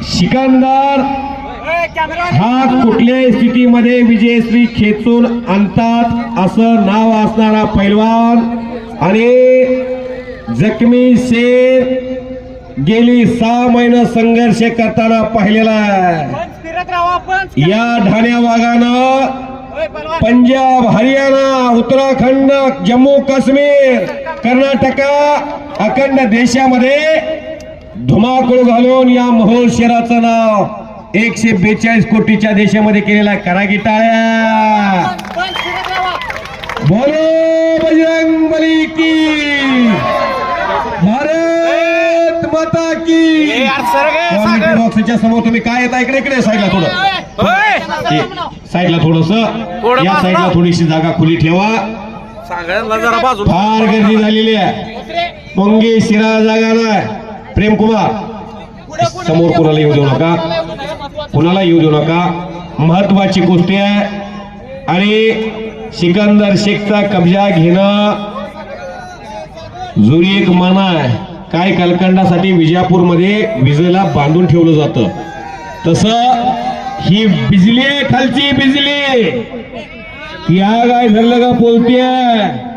सिकंदर हा कुठल्याही स्थितीमध्ये विजयश्री खेचून आणतात असं नाव असणारा पैलवान. आणि जखमी शेर गेली सहा महिने संघर्ष करताना पाहिलेला आहे. या ढाण्या वाघानं पंजाब हरियाणा उत्तराखंड जम्मू काश्मीर कर्नाटका अखंड देशामध्ये धुमाकूळ घालून या मोहोळ शहराचं नाव एकशे बेचाळीस कोटीच्या देशामध्ये केलेला आहे. करा की टाळ्या. बोलो बजरंग बली की. भारत माता की. बॉक्सच्या समोर तुम्ही काय येता? इकडे इकडे साईडला थोडं. साईडला थोडस. थोडं या साईडला. थोडीशी जागा खुली ठेवा. फार गर्दी झालेली आहे. पोंगे शिरा जागा प्रेम कुमार समोर कुणाला येऊ देऊ नका? कुणाला येऊ देऊ नका? महत्वाची गोष्टी आहे. आणि सिकंदर शेखचा कब्जा घेणं जुरी एक माना आहे. काय कलकंडासाठी विजापूरमध्ये विजेला बांधून ठेवलं जातं. तसं ही बिजली आहे खालची बिजली. ती आग आहे धरलं का बोलतीये?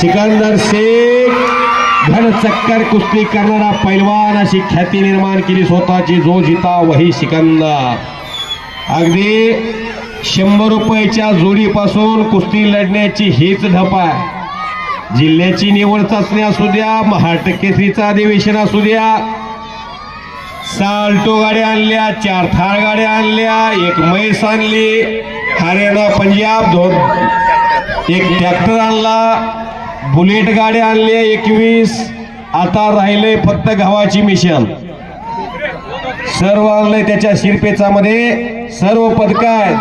सिकंदर शेख घन चक्कर कुस्ती करणारा पैलवान अशी ख्याती निर्माण केली स्वतःची जो जिता वही सिकंदर. अगदी शंभर रुपयाच्या जोडीपासून कुस्ती लढण्याची हीच ढप आहे. जिल्ह्याची निवड चाचणी असू द्या महाराष्ट्र केसरीचं अधिवेशन असू द्या साल्टो गाड्या आणल्या चार थार गाड्या आणल्या एक म्हैस आणली हरियाणा पंजाब दोन एक ट्रॅक्टर आणला बुलेट गाडी आणली एकवीस. आता राहिले फक्त गव्हाची मिशन सर्व आणलंय त्याच्या शिरपेचामध्ये. सर्व पदक आहेत.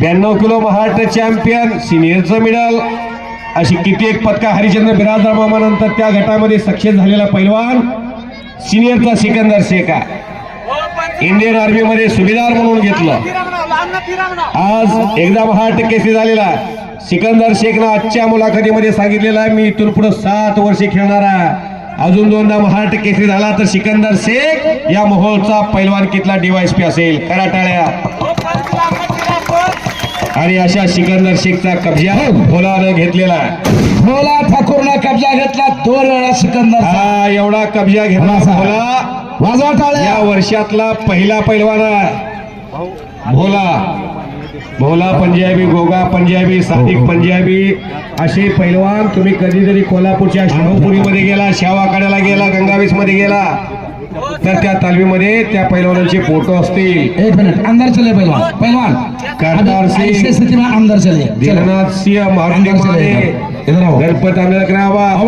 ब्याण्णव किलो महाराष्ट्र चॅम्पियन सिनियरचं मिडल अशी कित्येक पदका हरिचंद्र बिराजदार मामानंतर त्या गटामध्ये सक्सेस झालेला पैलवान सिनियरचा सिकंदर शेख. आहे इंडियन आर्मी मध्ये सुभेदार म्हणून घेतलं. आज एकदा महाराष्ट्र केसी झालेला. सिकंदर शेखनं आजच्या मुलाखतीमध्ये सांगितलेलं आहे मी इथून पुढे सात वर्षे खेळणार आहे. अजून दोनदा महाराष्ट्र केसरी झाला तर सिकंदर शेख या मोहोळचा पैलवानकीतला डीवायसपी असेल? करा टाळ्या. आणि अशा सिकंदर शेखचा कब्जा भोलानं घेतलेला आहे. भोला ठाकूरनं कब्जा घेतला दोन वेळा सिकंदर हा एवढा कब्जा घेतला भोला. या वर्षातला पहिला पैलवान आहे. भोला. भोला पंजाबी गोगा पंजाबी सादिक पंजाबी असे पैलवान तुम्ही कधीतरी कोल्हापूरच्या शाहूपुरीमध्ये गेला शावाकड्याला गेला गंगावीसमध्ये गेला तर त्या तालमीमध्ये त्या पैलवानांचे फोटो असतील. एक मिनट अंदर चले पहलवान पहलवान करतार सिंह, चलिए चलो. दीननाथ सिंह गणपत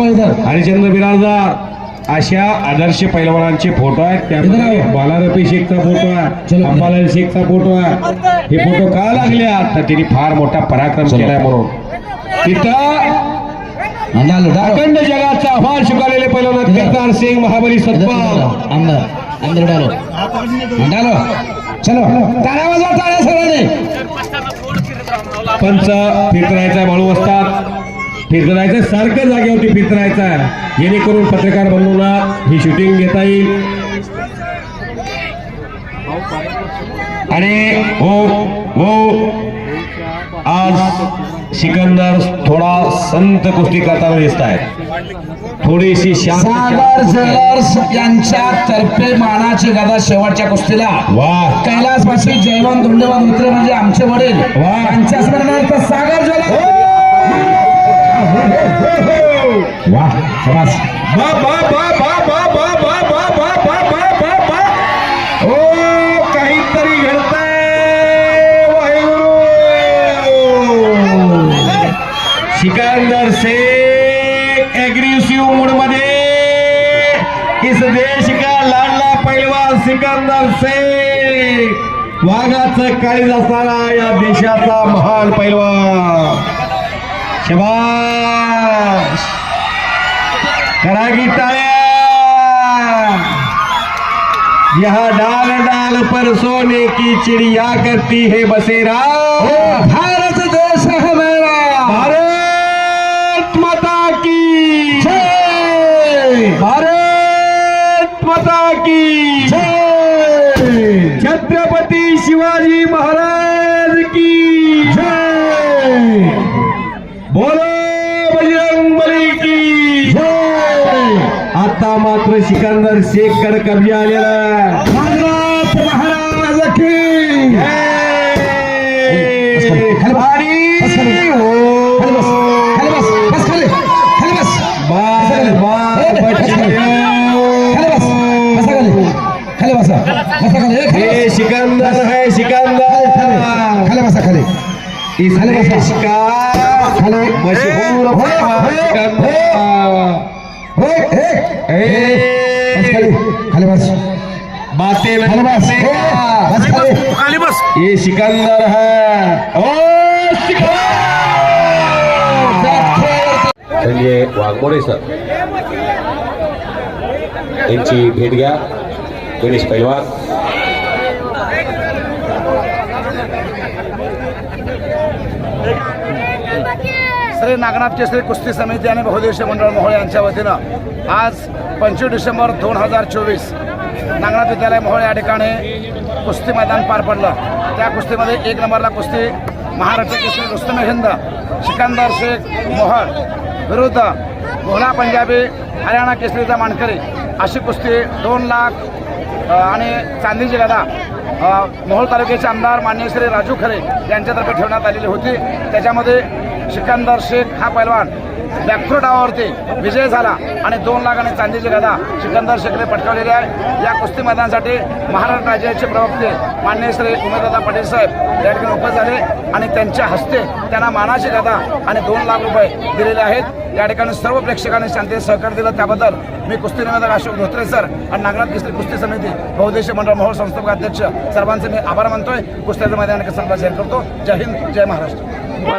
इधर. हरिचंद्र बिराजदार. अशा आदर्श पैलवानांचे फोटो आहेत. त्यामध्ये. बालारपी शेखचा फोटो आहे चलो. अंबालाल शेखचा फोटो आहे. हे फोटो का लागल्या तर त्यांनी फार मोठा पराक्रम. केलाय म्हणून. तिथं अखंड जगाचा आव्हान स्वीकारलेले पैलवान करतार सिंग महाबली सत्पाल. चलो. टाळ्या वाजवा टाळ्या सगळ्यांनी. पंच फिरतरायचा म्हणून असतात. फिरतरायचं सारखं जागेवरती फिरतरायचं जेणेकरून पत्रकार बंधूंना ही शूटिंग घेता येईल. आणि हो हो. आज सिकंदर थोडा संत कुस्ती करताना दिसत आहेत थोडीशी यांच्या तर्फे मानाची गदा शेवटच्या कुस्तीला. वा. कैलासवासी जयवंत धुंडेवाद मित्र म्हणजे आमचे वडील. वा. यांच्या स्मरणार्थ सागर ज्वेलर्स वा शाबास बा बा बा बा बा बा बा बा बा बा बा बा बा ओ काहीतरी घडतंय वाहेगुरु सिकंदर शेख एग्रेसिव्ह मूडमध्ये इस देश का लाडला पैलवान सिकंदर शेख. वाघाचं काळीज असणारा या देशाचा महान पैलवान शबाश। यहाँ डाल डाल पर सोने की चिड़िया करती है बसेरा। भारत देश है मेरा। भारत माता की। जय। माता की। छत्रपति शिवाजी महाराज। आता मात्र सिकंदर शेखकडे कब्जा आलेला महाराज की जय. खाली बस. आणि खाली बस. खाली बस खाली. बस. बस खाली. खाली बस बार बार बचाओ. खाली बस. बसा खाली. खाली बसा. बसा खाली. ए, खाली हे बस. सिकंदर है खाली सिकंदर. खाली खाली. बसा खाली. इस खाली बसा. देश का खाली. मशहूर हो, हो, सिकंदर। ए, बस खाली. बस. बातें खाली बस. खाली बस ये सिकंदर है. ओ संजय वाघमोडे सर. यांची भेट घ्या. गणेश पैलवान. श्री नागनाथ केसरी कुस्ती समिती आणि बहुदेश मंडळ मोहोळ यांच्या वतीनं आज पंचवीस डिसेंबर दोन हजार चोवीस नागनाथ विद्यालय मोहोळ या ठिकाणी कुस्ती मैदान पार पडलं. त्या कुस्तीमध्ये एक नंबरला कुस्ती महाराष्ट्र केसरी रुस्तम हिंद सिकंदर शेख मोहळ विरुद्ध भोला पंजाबी हरियाणा केसरीचा मानकरी अशी कुस्ती दोन लाख आणि चांदीची गदा मोहोळ तालुक्याचे आमदार मान्य श्री राजू खरे यांच्यातर्फे ठेवण्यात आलेली होती. त्याच्यामध्ये सिकंदर शेख हा पैलवान बॅकथ्रो डावावरती विजय झाला आणि दोन लाख आणि चांदीची गदा सिकंदर शेखने पटकावलेली आहे. या कुस्ती मैदानासाठी महाराष्ट्र राज्याचे प्रवक्ते मान्य श्री उमेदवार पाटील साहेब या ठिकाणी उपस्थित झाले आणि त्यांच्या हस्ते त्यांना मानाची गदा आणि दोन लाख रुपये दिलेले आहेत. या ठिकाणी सर्व प्रेक्षकांनी शांती सहकार्य दिलं. त्याबद्दल मी कुस्ती निवेदक अशोक धोत्रे सर आणि नागनाथ केसरी कुस्ती समिती बहुदेशीय मंडळ मोहोळ संस्थापक अध्यक्ष सर्वांचे मी आभार मानतोय. कुस्त्याचं मैदान संघ जाहीर करतो. जय हिंद जय महाराष्ट्र.